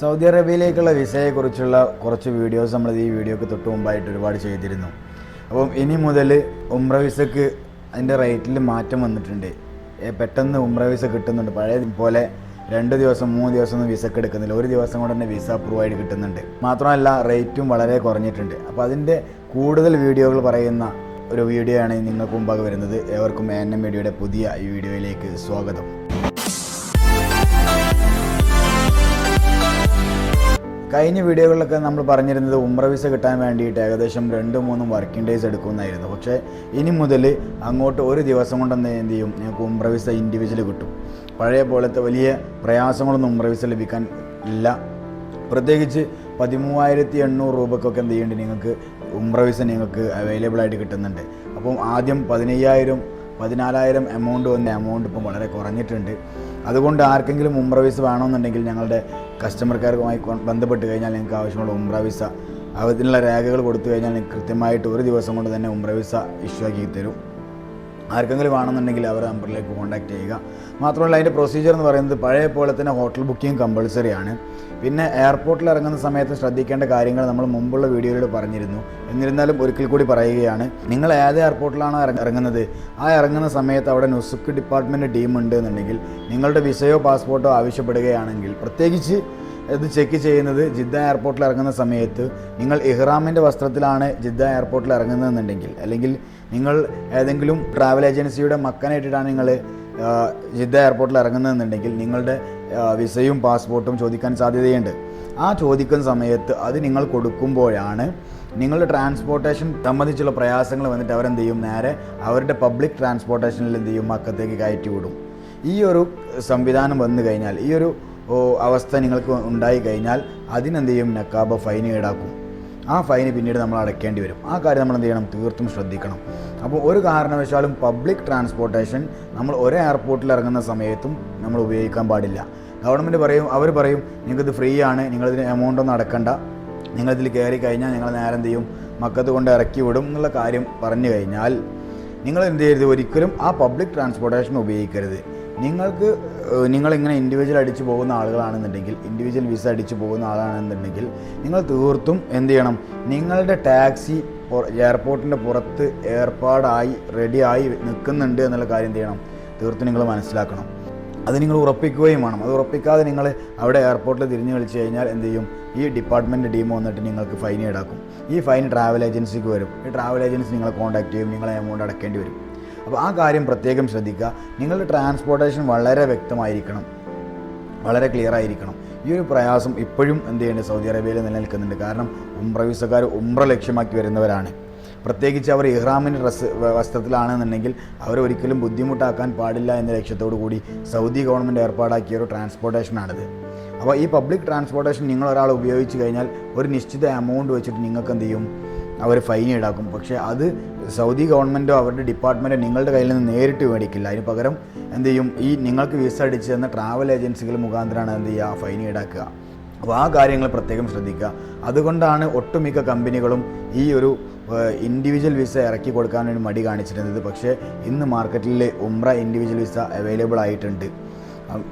Saudi അറേബ്യയിലേക്കുള്ള വിസയെക്കുറിച്ചുള്ള കുറച്ച് videos നമ്മൾ ഈ വീഡിയോക്ക് തൊട്ട് മുമ്പായിട്ട് ഒരുപാട് ചെയ്തിരുന്നു. അപ്പം ഇനി മുതൽ ഉമ്ര വിസക്ക് അതിന്റെ റേറ്റിൽ മാറ്റം വന്നിട്ടുണ്ട്. പെട്ടെന്ന് ഉമ്ര വിസ കിട്ടുന്നുണ്ട്. പഴയ പോലെ രണ്ട് ദിവസം മൂന്ന് ദിവസം ഒന്നും വിസക്ക് എടുക്കുന്നില്ല. ഒരു ദിവസം കൊണ്ട് തന്നെ വിസ അപ്രൂവ് ആയിട്ട് കിട്ടുന്നുണ്ട്. മാത്രമല്ല റേറ്റും വളരെ കുറഞ്ഞിട്ടുണ്ട്. അപ്പോൾ അതിന്റെ കൂടുതൽ വീഡിയോകൾ പറയുന്ന ഒരു വീഡിയോ ആണ് നിങ്ങൾക്ക് മുമ്പാകെ വരുന്നത്. ഏവർക്കും എൻ എം മീഡിയയുടെ പുതിയ ഈ വീഡിയോയിലേക്ക് സ്വാഗതം. കഴിഞ്ഞ വീഡിയോകളിലൊക്കെ നമ്മൾ പറഞ്ഞിരുന്നത് ഉമ്ര വിസ കിട്ടാൻ വേണ്ടിയിട്ട് ഏകദേശം രണ്ട് മൂന്നും വർക്കിംഗ് ഡേയ്സ് എടുക്കുമെന്നായിരുന്നു. പക്ഷേ ഇനി മുതൽ അങ്ങോട്ട് ഒരു ദിവസം കൊണ്ട് എന്ത് ചെയ്യും? നിങ്ങൾക്ക് ഉമ്ര വിസ ഇൻഡിവിജ്വൽ കിട്ടും. പഴയ പോലത്തെ വലിയ പ്രയാസങ്ങളൊന്നും ഉമ്ര വിസ ലഭിക്കാൻ ഇല്ല. പ്രത്യേകിച്ച് പതിമൂവായിരത്തി എണ്ണൂറ് രൂപക്കൊക്കെ എന്ത് ചെയ്യേണ്ടി? നിങ്ങൾക്ക് ഉമ്ര വിസ നിങ്ങൾക്ക് അവൈലബിൾ ആയിട്ട് കിട്ടുന്നുണ്ട്. അപ്പം ആദ്യം പതിനയ്യായിരം പതിനാലായിരം എമൗണ്ട് വന്ന എമൗണ്ട് ഇപ്പം വളരെ കുറഞ്ഞിട്ടുണ്ട്. അതുകൊണ്ട് ആർക്കെങ്കിലും ഉംറ വിസ വേണമെന്നുണ്ടെങ്കിൽ ഞങ്ങളുടെ കസ്റ്റമർ കെയറുമായി ബന്ധപ്പെട്ട് കഴിഞ്ഞാൽ നിങ്ങൾക്ക് ആവശ്യമുള്ള ഉംറ വിസ അതിനുള്ള രേഖകൾ കൊടുത്തു കഴിഞ്ഞാൽ നിങ്ങൾക്ക് കൃത്യമായിട്ട് ഒരു ദിവസം കൊണ്ട് തന്നെ ഉംറ വിസ ഇഷ്യൂ ആക്കി തരും. ആർക്കെങ്കിലും വേണമെന്നുണ്ടെങ്കിൽ അവർ നമ്പറിലേക്ക് കോൺടാക്റ്റ് ചെയ്യുക. മാത്രമല്ല അതിന്റെ പ്രൊസീജിയർ എന്ന് പറയുന്നത് പഴയ പോലെ തന്നെ ഹോട്ടൽ ബുക്കിംഗ് കമ്പൾസറി ആണ്. പിന്നെ എയർപോർട്ടിൽ ഇറങ്ങുന്ന സമയത്ത് ശ്രദ്ധിക്കേണ്ട കാര്യങ്ങൾ നമ്മൾ മുമ്പുള്ള വീഡിയോയിൽ പറഞ്ഞിരുന്നു. എന്നിരുന്നാലും ഒരിക്കൽ കൂടി പറയുകയാണ് നിങ്ങൾ ഏത് എയർപോർട്ടിലാണോ ഇറങ്ങുന്നത് ആ ഇറങ്ങുന്ന സമയത്ത് അവിടെ നുസുക്ക് ഡിപ്പാർട്ട്മെന്റ് ടീം ഉണ്ട് എന്നുണ്ടെങ്കിൽ നിങ്ങളുടെ വിസയോ പാസ്പോർട്ടോ ആവശ്യപ്പെടുകയാണെങ്കിൽ പ്രത്യേകിച്ച് ഇത് ചെക്ക് ചെയ്യുന്നത് ജിദ്ദ എയർപോർട്ടിൽ ഇറങ്ങുന്ന സമയത്ത് നിങ്ങൾ ഇഹ്റാമിന്റെ വസ്ത്രത്തിലാണ് ജിദ്ദ എയർപോർട്ടിൽ ഇറങ്ങുന്നതെന്നുണ്ടെങ്കിൽ അല്ലെങ്കിൽ നിങ്ങൾ ഏതെങ്കിലും ട്രാവൽ ഏജൻസിയുടെ മക്കനായിട്ടിട്ടാണ് നിങ്ങൾ ജിദ്ദ എയർപോർട്ടിൽ ഇറങ്ങുന്നതെന്നുണ്ടെങ്കിൽ നിങ്ങളുടെ വിസയും പാസ്പോർട്ടും ചോദിക്കാൻ സാധ്യതയുണ്ട്. ആ ചോദിക്കുന്ന സമയത്ത് അത് നിങ്ങൾ കൊടുക്കുമ്പോഴാണ് നിങ്ങളുടെ ട്രാൻസ്പോർട്ടേഷൻ സംബന്ധിച്ചുള്ള പ്രയാസങ്ങൾ വന്നിട്ട് അവരെന്ത് ചെയ്യും നേരെ അവരുടെ പബ്ലിക് ട്രാൻസ്പോർട്ടേഷനിൽ എന്ത് ചെയ്യും മക്കത്തേക്ക് കയറ്റി വിടും. ഈ ഒരു സംവിധാനം വന്നു കഴിഞ്ഞാൽ ഈ ഒരു അവസ്ഥ നിങ്ങൾക്ക് ഉണ്ടായി കഴിഞ്ഞാൽ അതിനെന്ത് ചെയ്യും നക്കാബ ഫൈൻ ഈടാക്കും. ആ ഫൈന് പിന്നീട് നമ്മൾ അടയ്ക്കേണ്ടി വരും. ആ കാര്യം നമ്മൾ എന്ത് ചെയ്യണം? തീർത്തും ശ്രദ്ധിക്കണം. അപ്പോൾ ഒരു കാരണവശാലും പബ്ലിക് ട്രാൻസ്പോർട്ടേഷൻ നമ്മൾ ഒരേ എയർപോർട്ടിൽ ഇറങ്ങുന്ന സമയത്തും നമ്മൾ ഉപയോഗിക്കാൻ പാടില്ല. ഗവൺമെന്റ് പറയും അവർ പറയും നിങ്ങൾക്കിത് ഫ്രീ ആണ് നിങ്ങളിതിന് എമൗണ്ട് ഒന്നും അടക്കണ്ട. നിങ്ങളിതിൽ കയറി കഴിഞ്ഞാൽ നിങ്ങൾ നേരെ എന്ത് ചെയ്യും? മക്കത്ത് കൊണ്ട് ഇറക്കി വിടും എന്നുള്ള കാര്യം പറഞ്ഞു കഴിഞ്ഞാൽ നിങ്ങൾ എന്ത് ചെയ്യരുത്? ഒരിക്കലും ആ പബ്ലിക് ട്രാൻസ്പോർട്ടേഷൻ ഉപയോഗിക്കരുത്. നിങ്ങൾക്ക് നിങ്ങളിങ്ങനെ ഇൻഡിവിജ്വൽ അടിച്ചു പോകുന്ന ആളുകളാണെന്നുണ്ടെങ്കിൽ ഇൻഡിവിജ്വൽ വിസ അടിച്ചു പോകുന്ന ആളാണെന്നുണ്ടെങ്കിൽ നിങ്ങൾ തീർത്തും എന്ത് ചെയ്യണം? നിങ്ങളുടെ ടാക്സി എയർപോർട്ടിന്റെ പുറത്ത് ഏർപ്പാടായി റെഡിയായി നിൽക്കുന്നുണ്ട് എന്നുള്ള കാര്യം എന്ത് ചെയ്യണം? തീർത്തും നിങ്ങൾ മനസ്സിലാക്കണം. അത് നിങ്ങൾ ഉറപ്പിക്കുകയും വേണം. അത് ഉറപ്പിക്കാതെ നിങ്ങൾ അവിടെ എയർപോർട്ടിൽ തിരിഞ്ഞു വിളിച്ചു കഴിഞ്ഞാൽ എന്ത് ചെയ്യും? ഈ ഡിപ്പാർട്ട്മെന്റ് ടീം വന്നിട്ട് നിങ്ങൾക്ക് ഫൈൻ ഈടാക്കും. ഈ ഫൈൻ ട്രാവൽ ഏജൻസിക്ക് വരും. ഈ ട്രാവൽ ഏജൻസി നിങ്ങളെ കോൺടാക്ട് ചെയ്യും നിങ്ങളെ എമൗണ്ട് അടക്കേണ്ടി വരും. അപ്പോൾ ആ കാര്യം പ്രത്യേകം ശ്രദ്ധിക്കുക. നിങ്ങളുടെ ട്രാൻസ്പോർട്ടേഷൻ വളരെ വ്യക്തമായിരിക്കണം. വളരെ ക്ലിയർ ആയിരിക്കണം. ഈ ഒരു പ്രയാസം ഇപ്പോഴും എന്ത് ചെയ്യുന്നുണ്ട്? സൗദി അറേബ്യയിൽ നിലനിൽക്കുന്നുണ്ട്. കാരണം ഉംറ വിസക്കാർ ഉംറ ലക്ഷ്യമാക്കി വരുന്നവരാണ്. പ്രത്യേകിച്ച് അവർ ഇഹ്റാമിന്റെ ഡ്രസ് വസ്ത്രത്തിലാണെന്നുണ്ടെങ്കിൽ അവരെ ഒരിക്കലും ബുദ്ധിമുട്ടാക്കാൻ പാടില്ല എന്ന ലക്ഷ്യത്തോടു കൂടി സൗദി ഗവൺമെന്റ് ഏർപ്പാടാക്കിയ ഒരു ട്രാൻസ്പോർട്ടേഷനാണിത് അപ്പോൾ ഈ പബ്ലിക് ട്രാൻസ്പോർട്ടേഷൻ നിങ്ങൾ ഒരാൾ ഉപയോഗിച്ച് കഴിഞ്ഞാൽ ഒരു നിശ്ചിത എമൗണ്ട് വെച്ചിട്ട് നിങ്ങൾക്ക് എന്ത് ചെയ്യും? അവർ ഫൈൻ ഈടാക്കും. പക്ഷേ അത് സൗദി ഗവൺമെന്റോ അവരുടെ ഡിപ്പാർട്ട്മെന്റോ നിങ്ങളുടെ കയ്യിൽ നിന്ന് നേരിട്ട് മേടിക്കില്ല. അതിന് പകരം എന്ത് ചെയ്യും? ഈ നിങ്ങൾക്ക് വിസ അടിച്ച് തന്ന ട്രാവൽ ഏജൻസികൾ മുഖാന്തരമാണ് എന്ത് ചെയ്യുക? ഫൈൻ ഈടാക്കുക. അപ്പോൾ ആ കാര്യങ്ങൾ പ്രത്യേകം ശ്രദ്ധിക്കുക. അതുകൊണ്ടാണ് ഒട്ടുമിക്ക കമ്പനികളും ഈ ഒരു ഇൻഡിവിജ്വൽ വിസ ഇറക്കി കൊടുക്കാൻ വേണ്ടി മടി കാണിച്ചിരുന്നത്. പക്ഷേ ഇന്ന് മാർക്കറ്റിൽ ഉംറ ഇൻഡിവിജ്വൽ വിസ അവൈലബിൾ ആയിട്ടുണ്ട്.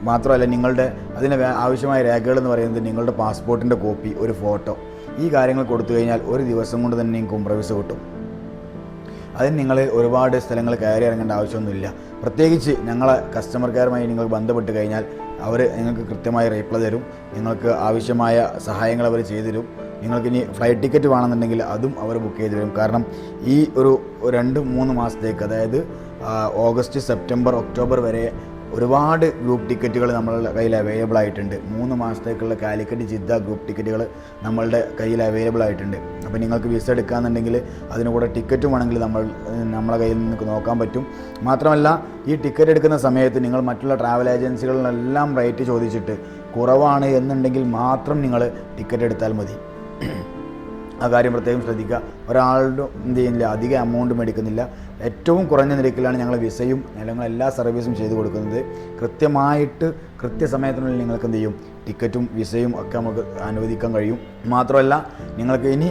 മാത്രമല്ല നിങ്ങളുടെ അതിന് ആവശ്യമായ രേഖകൾ എന്ന് പറയുന്നത് നിങ്ങളുടെ പാസ്പോർട്ടിന്റെ കോപ്പി ഒരു ഫോട്ടോ ഈ കാര്യങ്ങൾ കൊടുത്തു കഴിഞ്ഞാൽ ഒരു ദിവസം കൊണ്ട് തന്നെ നിങ്ങൾക്ക് ഉംറ വിസ കിട്ടും. അതിന് നിങ്ങൾ ഒരുപാട് സ്ഥലങ്ങൾ കയറി ഇറങ്ങേണ്ട ആവശ്യമൊന്നുമില്ല. പ്രത്യേകിച്ച് ഞങ്ങളെ കസ്റ്റമർ കെയറുമായി നിങ്ങൾ ബന്ധപ്പെട്ട് കഴിഞ്ഞാൽ അവർ നിങ്ങൾക്ക് കൃത്യമായി റീപ്ലൈ തരും. നിങ്ങൾക്ക് ആവശ്യമായ സഹായങ്ങൾ അവർ ചെയ്തു തരും. നിങ്ങൾക്ക് ഇനി ഫ്ലൈറ്റ് ടിക്കറ്റ് വേണമെന്നുണ്ടെങ്കിൽ അതും അവർ ബുക്ക് ചെയ്ത് തരും. കാരണം ഈ ഒരു രണ്ട് മൂന്ന് മാസത്തേക്ക് അതായത് ഓഗസ്റ്റ് സെപ്റ്റംബർ ഒക്ടോബർ വരെ ഒരുപാട് ഗ്രൂപ്പ് ടിക്കറ്റുകൾ നമ്മളുടെ കയ്യിൽ അവൈലബിൾ ആയിട്ടുണ്ട്. മൂന്ന് മാസത്തേക്കുള്ള കാലിക്കറ്റ് ജിദ്ദ ഗ്രൂപ്പ് ടിക്കറ്റുകൾ നമ്മളുടെ കയ്യിൽ അവൈലബിൾ ആയിട്ടുണ്ട്. അപ്പോൾ നിങ്ങൾക്ക് വിസ എടുക്കാന്നുണ്ടെങ്കിൽ അതിന് കൂടെ ടിക്കറ്റും വേണമെങ്കിൽ നമ്മൾ നമ്മളെ കയ്യിൽ നിന്ന് നോക്കാൻ പറ്റും. മാത്രമല്ല ഈ ടിക്കറ്റ് എടുക്കുന്ന സമയത്ത് നിങ്ങൾ മറ്റുള്ള ട്രാവൽ ഏജൻസികളിലെല്ലാം റേറ്റ് ചോദിച്ചിട്ട് കുറവാണ് എന്നുണ്ടെങ്കിൽ മാത്രം നിങ്ങൾ ടിക്കറ്റ് എടുത്താൽ മതി. ആ കാര്യം പ്രത്യേകം ശ്രദ്ധിക്കുക. ഒരാളുടെ എന്ത് ചെയ്യുന്നില്ല അധികം എമൗണ്ട് മേടിക്കുന്നില്ല. ഏറ്റവും കുറഞ്ഞ നിരക്കിലാണ് ഞങ്ങൾ വിസയും ഞങ്ങൾ എല്ലാ സർവീസും ചെയ്തു കൊടുക്കുന്നത്. കൃത്യമായിട്ട് കൃത്യസമയത്തിനുള്ളിൽ നിങ്ങൾക്ക് എന്ത് ചെയ്യും? ടിക്കറ്റും വിസയും ഒക്കെ നമുക്ക് അനുവദിക്കാൻ കഴിയും. മാത്രമല്ല നിങ്ങൾക്ക് ഇനി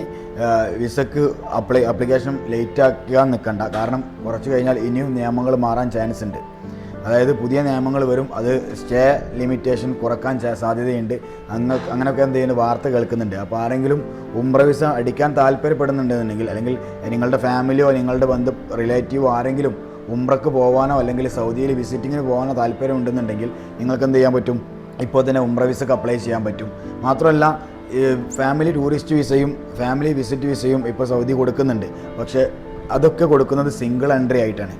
വിസക്ക് അപ്ലൈ ആപ്ലിക്കേഷൻ ലേറ്റ് ആക്കാൻ നിൽക്കണ്ട. കാരണം കുറച്ച് കഴിഞ്ഞാൽ ഇനിയും നിയമങ്ങൾ മാറാൻ ചാൻസ് ഉണ്ട്. അതായത് പുതിയ നിയമങ്ങൾ വരും അത് സ്റ്റേ ലിമിറ്റേഷൻ കുറയ്ക്കാൻ സാധ്യതയുണ്ട്. അങ്ങ് അങ്ങനെയൊക്കെ എന്ത് ചെയ്യുന്നു? വാർത്ത കേൾക്കുന്നുണ്ട്. അപ്പോൾ ആരെങ്കിലും ഉംറ വിസ അടിക്കാൻ താല്പര്യപ്പെടുന്നുണ്ടെന്നുണ്ടെങ്കിൽ അല്ലെങ്കിൽ നിങ്ങളുടെ ഫാമിലിയോ നിങ്ങളുടെ ബന്ധു റിലേറ്റീവോ ആരെങ്കിലും ഉംറക്ക് പോകാനോ അല്ലെങ്കിൽ സൗദിയിൽ വിസിറ്റിങ്ങിന് പോകാനോ താല്പര്യം ഉണ്ടെന്നുണ്ടെങ്കിൽ നിങ്ങൾക്ക് എന്ത് ചെയ്യാൻ പറ്റും? ഇപ്പോൾ തന്നെ ഉംറ വിസക്ക് അപ്ലൈ ചെയ്യാൻ പറ്റും. മാത്രമല്ല ഫാമിലി ടൂറിസ്റ്റ് വിസയും ഫാമിലി വിസിറ്റ് വിസയും ഇപ്പോൾ സൗദി കൊടുക്കുന്നുണ്ട്. പക്ഷേ അതൊക്കെ കൊടുക്കുന്നത് സിംഗിൾ എൻട്രി ആയിട്ടാണ്.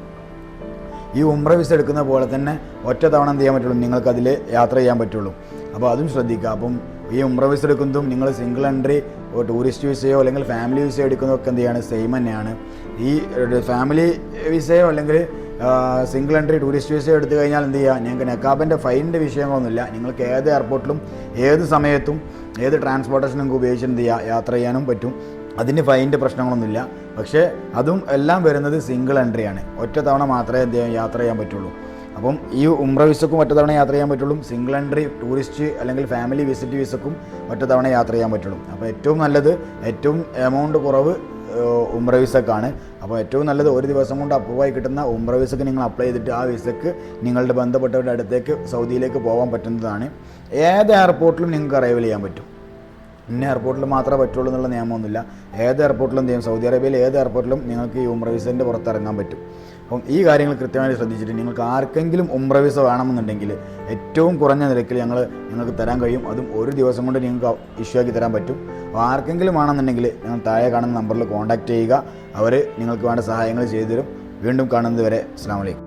ഈ ഉംറ വിസ എടുക്കുന്ന പോലെ തന്നെ ഒറ്റ തവണ എന്ത് ചെയ്യാൻ പറ്റുള്ളൂ? നിങ്ങൾക്ക് അതിൽ യാത്ര ചെയ്യാൻ പറ്റുള്ളൂ. അപ്പോൾ അതും ശ്രദ്ധിക്കുക. അപ്പം ഈ ഉംറ വിസ എടുക്കുന്നതും നിങ്ങൾ സിംഗിൾ എൻട്രി ടൂറിസ്റ്റ് വിസയോ അല്ലെങ്കിൽ ഫാമിലി വിസയോ എടുക്കുന്നതൊക്കെ എന്ത് ചെയ്യാണ്? സെയിം തന്നെയാണ്. ഈ ഫാമിലി വിസയോ അല്ലെങ്കിൽ സിംഗിൾ എൻട്രി ടൂറിസ്റ്റ് വിസയോ എടുത്തു കഴിഞ്ഞാൽ എന്ത് ചെയ്യുക? ഞങ്ങൾക്ക് നെക്കാബിന്റെ ഫൈനിന്റെ വിഷയങ്ങളൊന്നുമില്ല. നിങ്ങൾക്ക് ഏത് എയർപോർട്ടിലും ഏത് സമയത്തും ഏത് ട്രാൻസ്പോർട്ടേഷനും ഉപയോഗിച്ച് എന്ത് ചെയ്യുക? യാത്ര ചെയ്യാനും പറ്റും. അതിന് ഫൈനിന്റെ പ്രശ്നങ്ങളൊന്നുമില്ല. പക്ഷേ അതും എല്ലാം വരുന്നത് സിംഗിൾ എൻട്രി ആണ്. ഒറ്റ തവണ മാത്രമേ എന്ത് യാത്ര ചെയ്യാൻ പറ്റുള്ളൂ. അപ്പം ഈ ഉംറ വിസക്കും ഒറ്റ തവണ യാത്ര ചെയ്യാൻ പറ്റുള്ളൂ. സിംഗിൾ എൻട്രി ടൂറിസ്റ്റ് അല്ലെങ്കിൽ ഫാമിലി വിസിറ്റ് വിസക്കും ഒറ്റ തവണ യാത്ര ചെയ്യാൻ പറ്റുള്ളൂ. അപ്പോൾ ഏറ്റവും നല്ലത് ഏറ്റവും എമൗണ്ട് കുറവ് ഉംറ വിസക്കാണ്. അപ്പോൾ ഏറ്റവും നല്ലത് ഒരു ദിവസം കൊണ്ട് അപ്രൂവായി കിട്ടുന്ന ഉംറ വിസക്ക് നിങ്ങൾ അപ്ലൈ ചെയ്തിട്ട് ആ വിസക്ക് നിങ്ങളുടെ ബന്ധപ്പെട്ടവരുടെ അടുത്തേക്ക് സൗദിയിലേക്ക് പോകാൻ പറ്റുന്നതാണ്. ഏത് എയർപോർട്ടിലും നിങ്ങൾക്ക് അറൈവൽ ചെയ്യാൻ പറ്റും. ഇന്ന എയർപോർട്ടിൽ മാത്രമേ പറ്റുള്ളൂ എന്നുള്ള നിയമമൊന്നുമില്ല. ഏത് എയർപോർട്ടിലും എന്ത് ചെയ്യും? സൗദി അറേബ്യയിൽ ഏത് എയർപോർട്ടിലും നിങ്ങൾക്ക് ഈ ഉംറ വിസേന്റെ പുറത്തിറങ്ങാൻ പറ്റും. അപ്പം ഈ കാര്യങ്ങൾ കൃത്യമായി ശ്രദ്ധിച്ചിട്ട് നിങ്ങൾക്ക് ആർക്കെങ്കിലും ഉംറ വിസ വേണമെന്നുണ്ടെങ്കിൽ ഏറ്റവും കുറഞ്ഞ നിരക്കിൽ ഞങ്ങൾ നിങ്ങൾക്ക് തരാൻ കഴിയും. അതും ഒരു ദിവസം കൊണ്ട് നിങ്ങൾക്ക് ഇഷ്യൂ ആക്കി തരാൻ പറ്റും. അപ്പോൾ ആർക്കെങ്കിലും വേണമെന്നുണ്ടെങ്കിൽ നിങ്ങൾ താഴെ കാണുന്ന നമ്പറിൽ കോൺടാക്റ്റ് ചെയ്യുക. അവർ നിങ്ങൾക്ക് വേണ്ട സഹായങ്ങൾ ചെയ്തു തരും വീണ്ടും കാണുന്നത് വരെ അസ്സാം വലൈക്കും